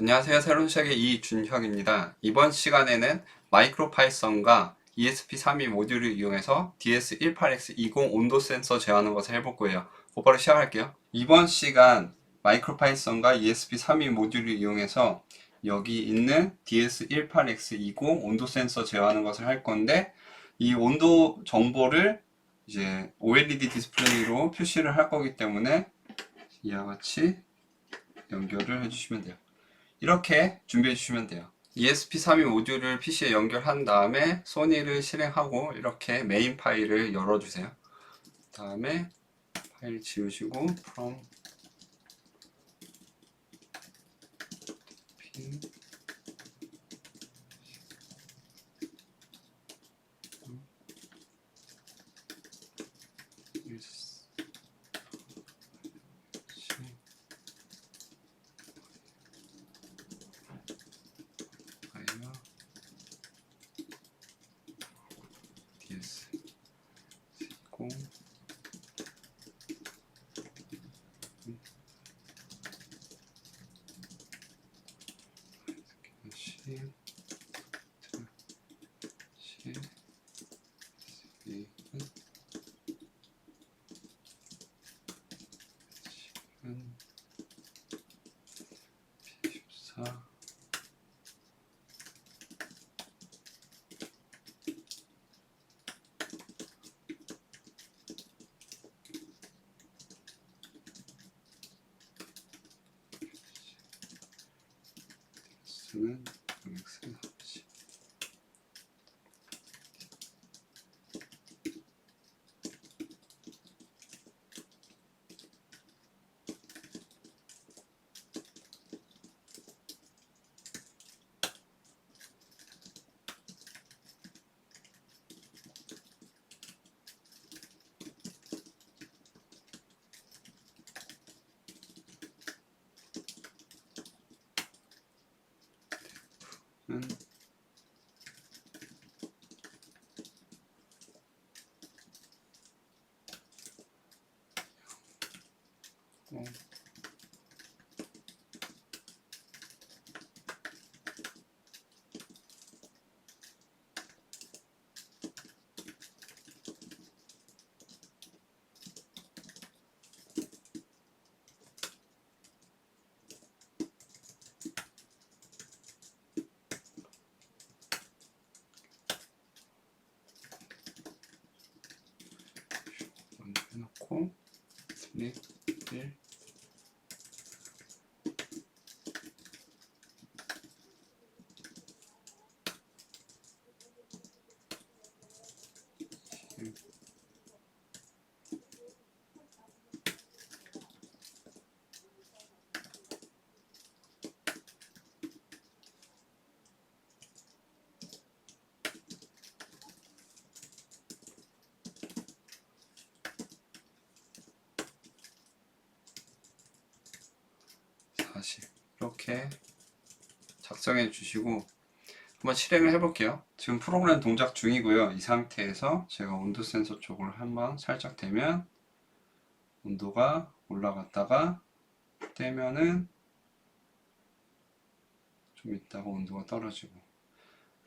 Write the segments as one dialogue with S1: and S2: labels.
S1: 안녕하세요. 새로운 시작의 이준혁입니다. 이번 시간에는 마이크로 파이썬과 ESP32 모듈을 이용해서 DS18X20 온도 센서 제어하는 것을 해볼 거예요. 곧바로 시작할게요. 이번 시간 마이크로 파이썬과 ESP32 모듈을 이용해서 여기 있는 DS18X20 온도 센서 제어하는 것을 할 건데 이 온도 정보를 이제 OLED 디스플레이로 표시를 할 거기 때문에 이와 같이 연결을 해주시면 돼요. 이렇게 준비해 주시면 돼요. ESP32 모듈을 PC에 연결한 다음에 소니를 실행하고 이렇게 메인 파일을 열어주세요. 다음에 파일 지우시고 from p diz se com Aqui, Né? 는 0, 6, 1, 다시 이렇게 작성해 주시고 한번 실행을 해 볼게요. 지금 프로그램 동작 중이고요. 이 상태에서 제가 온도 센서 쪽을 한번 살짝 대면 온도가 올라갔다가 떼면은 좀 있다가 온도가 떨어지고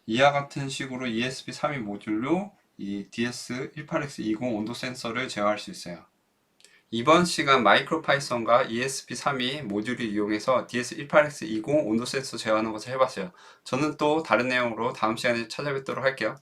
S1: 이와 같은 식으로 ESP32 모듈로 이 DS18X20 온도 센서를 제어할 수 있어요. 이번 시간 마이크로 파이썬과 ESP32 모듈을 이용해서 DS18X20 온도 센서 제어하는 것을 해봤어요. 저는 또 다른 내용으로 다음 시간에 찾아뵙도록 할게요.